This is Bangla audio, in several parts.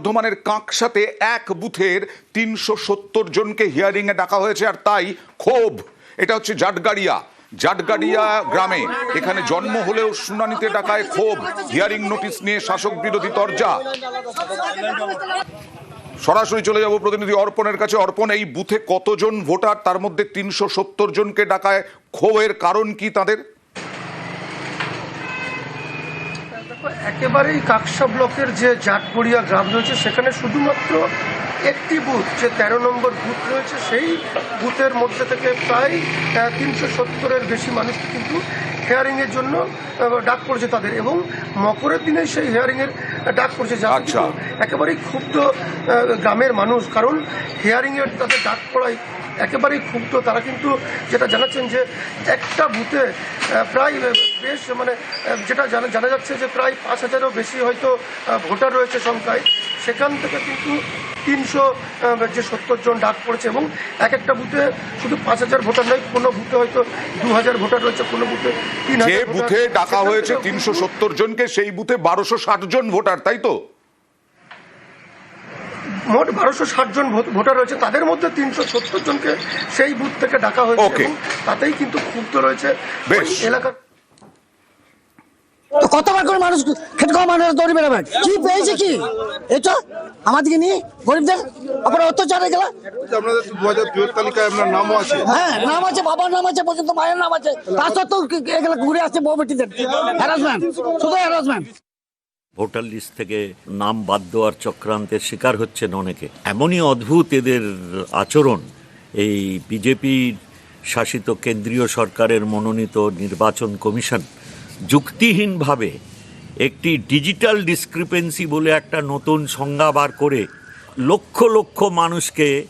বর্ধমানের কাঁকসাতে এক বুথের তিনশো সত্তর জনকে হিয়ারিং এ ডাকা হয়েছে, আর তাই ক্ষোভ। এটা হচ্ছে জাটগাড়িয়া। জাটগাড়িয়া গ্রামে এখানে জন্ম হলেও শুনানিতে ডাকায় ক্ষোভ। হিয়ারিং নোটিশ নিয়ে শাসক বিরোধী তরজা। সরাসরি চলে যাব প্রতিনিধি অর্পণের কাছে। অর্পণ, এই বুথে কতজন ভোটার? তার মধ্যে তিনশো সত্তর জনকে ডাকায় ক্ষোভের কারণ কি তাদের? একেবারেই কাকসা ব্লকের যে জাটপড়িয়া গ্রাম রয়েছে সেখানে শুধুমাত্র একটি বুথ যে তেরো নম্বর বুথ রয়েছে সেই বুথের মধ্যে থেকে প্রায় তিনশো সত্তরের বেশি মানুষ কিন্তু হেয়ারিংয়ের জন্য ডাক পড়েছে তাদের। এবং মকরের দিনে সেই হেয়ারিংয়ের ডাক পড়েছে। যা আচ্ছা। একেবারেই ক্ষুব্ধ গ্রামের মানুষ কারণ হিয়ারিংয়ের তাদের ডাক পড়ায় একেবারেই ক্ষুব্ধ। তারা কিন্তু যেটা জানাচ্ছেন যে একটা বুথে প্রায় বেশ মানে যেটা জানা জানা যাচ্ছে যে প্রায় পাঁচ হাজারও বেশি হয়তো ভোটার রয়েছে সংখ্যায়। সেখান থেকে কিন্তু তিনশো যে সত্তর জন ডাক পড়েছে এবং এক একটা বুথে শুধু পাঁচ হাজার ভোটার নয় কোনো বুথে হয়তো দু হাজার ভোটার রয়েছে কোনো বুথে তিন যে বুথে ডাকা হয়েছে তিনশো সত্তর জনকে সেই বুথে বারোশো ষাট জন ভোটার তাই তো মোট বারোশো ষাট জন ভোট- ভোটার রয়েছে তাদের মধ্যে তিনশো সত্তর জনকে সেই বুথ থেকে ডাকা হয়েছে তাতেই কিন্তু ক্ষুব্ধ রয়েছে বেশ। কতবার করে মানুষ খেতে খাওয়া মানুষ দৌড়ে বেড়াবেন কি পেয়েছে কি? এটা আমাদেরকে নিয়ে গরিবদের আপনার অত্যাচারে গেলা। হ্যাঁ নাম আছে, বাবার নাম আছে, পর্যন্ত মায়ের নাম আছে। ঘুরে ভোটার লিস্ট থেকে নাম বাদ দেওয়ার চক্রান্তের শিকার হচ্ছেন অনেকে। এমনই অদ্ভুত এদের আচরণ। এই বিজেপির শাসিত কেন্দ্রীয় সরকারের মনোনীত নির্বাচন কমিশন যুক্তিহীনভাবে একটি ডিজিটাল ডিসক্রিপেন্সি বলে একটা নতুন সংজ্ঞা বার করে লক্ষ লক্ষ মানুষকে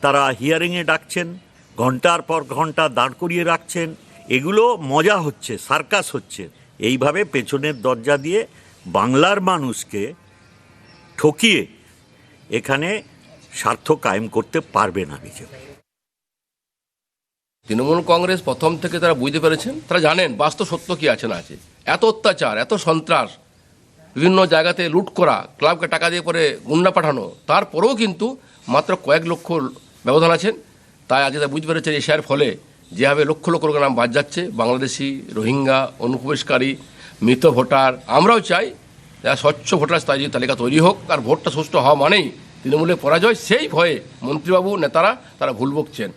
তারা হিয়ারিংয়ে ডাকছেন, ঘণ্টার পর ঘণ্টা দাঁড় করিয়ে রাখছেন। এগুলো মজা হচ্ছে, সার্কাস হচ্ছে। এইভাবে পেছনের দরজা দিয়ে বাংলার মানুষকে ঠকিয়ে এখানে স্বার্থ কায়েম করতে পারবে না বিজেপি তৃণমূল কংগ্রেস প্রথম থেকে তারা বুঝতে পেরেছেন, তারা জানেন বাস্তব সত্য কি আছে না আছে। এত অত্যাচার, এত সন্ত্রাস, বিভিন্ন জায়গাতে লুট করা, ক্লাবকে টাকা দিয়ে পরে গুন্ডা পাঠানো, তারপরেও কিন্তু মাত্র কয়েক লক্ষ ব্যবধান আছেন। তাই আজকে বুঝতে পেরেছেন এশিয়ার ফলে যেভাবে লক্ষ লক্ষ লোকের নাম বাদ যাচ্ছে, বাংলাদেশি, রোহিঙ্গা, অনুপ্রবেশকারী, মৃত ভোটার, আমরাও চাই স্বচ্ছ ভোটার তাই তালিকা তৈরি হোক, আর ভোটটা সুষ্ঠু হওয়া মানেই তৃণমূলের পরাজয়, সেই ভয়ে মন্ত্রীবাবু, নেতারা তারা ভুল বকছেন।